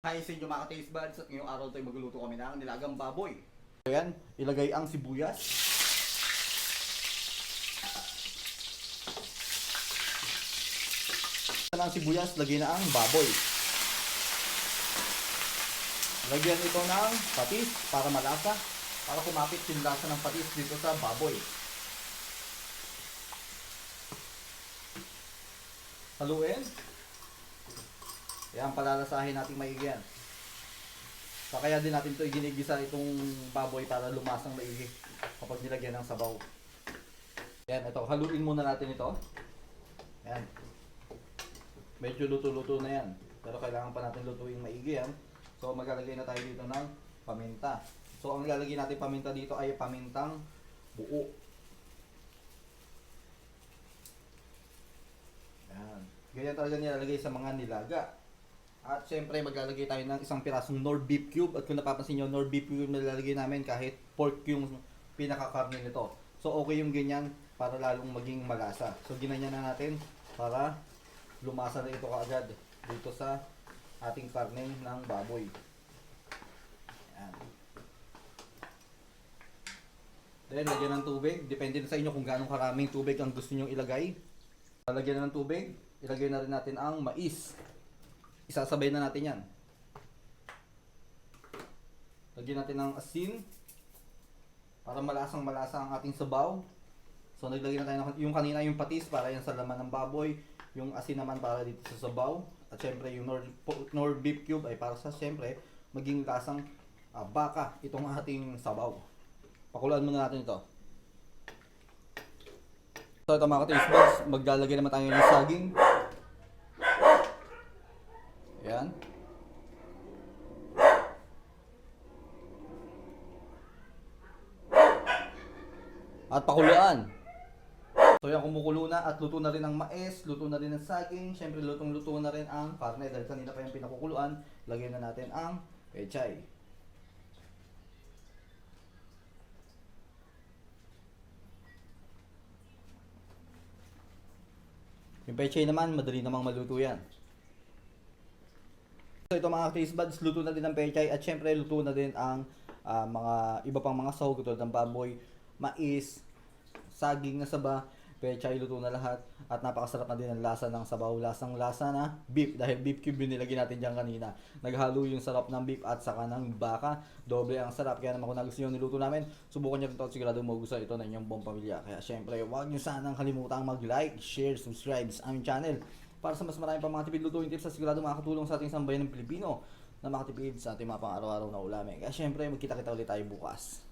Hi sa inyo mga taste buds at ngayong araw tayo magluluto kami ng nilagang baboy. Ayan, ilagay ang sibuyas. Sa ng sibuyas, lagyan na ang baboy. Lagyan ito ng patis para malasa, para kumapit yung lasa ng patis dito sa baboy. Haluin. Yan, palalasahin natin maigi yan. So, kaya din natin ito iginigisa itong baboy para lumasang maigi kapag nilagyan ng sabaw. Yan, ito. Haluin muna natin ito. Yan. Medyo luto-luto na yan. Pero kailangan pa natin lutuin maigi yan. So, maglalagay na tayo dito ng paminta. So, ang lalagay natin paminta dito ay pamintang buo. Yan. Ganyan talaga nilalagay sa mga nilaga. At syempre maglalagay tayo ng isang pirasong nor beef cube at kung napapansin nyo, nor beef cube nilalagay namin kahit pork yung pinakakarne nito. So okay yung ganyan para lalong maging malasa. So ginanyan na natin para lumasa na ito kaagad dito sa ating karne ng baboy. Ayan. Then lagyan ng tubig. Depende na sa inyo kung gaano karaming tubig ang gusto nyo ilagay. Lalagyan na ng tubig. Ilagay na rin natin ang mais. Isasabay na natin yan. Lagyan natin ng asin. Para malasang malasa ang ating sabaw. So naglagay na tayo ng yung kanina yung patis para yan sa laman ng baboy. Yung asin naman para dito sa sabaw. At syempre yung nor, nor beef cube ay para sa syempre maging lasang ah, baka itong ating sabaw. Pakuluan muna natin ito. So ito mga ka-taste buds, maglalagay naman tayo ng saging. Yan. At pakuluan. So yan, kumukulo na at luto na rin ang mais, luto na rin ang saging, syempre lutong-luto na rin ang karne dahil kanina pa yung pinakukuluan, lagyan na natin ang pechay. Yung pechay naman, madali namang maluto yan. So ito mga taste buds, luto na din ang pechay at syempre luto na din ang ah, mga iba pang mga sahog tulad ng baboy, mais, saging na saba, pechay luto na lahat at napakasarap na din ang lasa ng sabaw, lasang lasa na beef dahil beef cube yung nilagay natin diyan kanina. Naghalo yung sarap ng beef at saka ng baka, doble ang sarap. Kaya naman kung nagustuhan yung niluto namin, subukan niyo rin ito at sigurado magugustuhan ito ng inyong buong pamilya. Kaya syempre, huwag niyo sanang kalimutang mag-like, share, subscribe sa aming channel para sa mas marami pang mga tipid lutuin tips na sigurado makakatulong sa ating sambayan ng Pilipino na makatipid sa ating mga pang araw-araw na ulamin. Kaya syempre, magkita-kita ulit tayo bukas.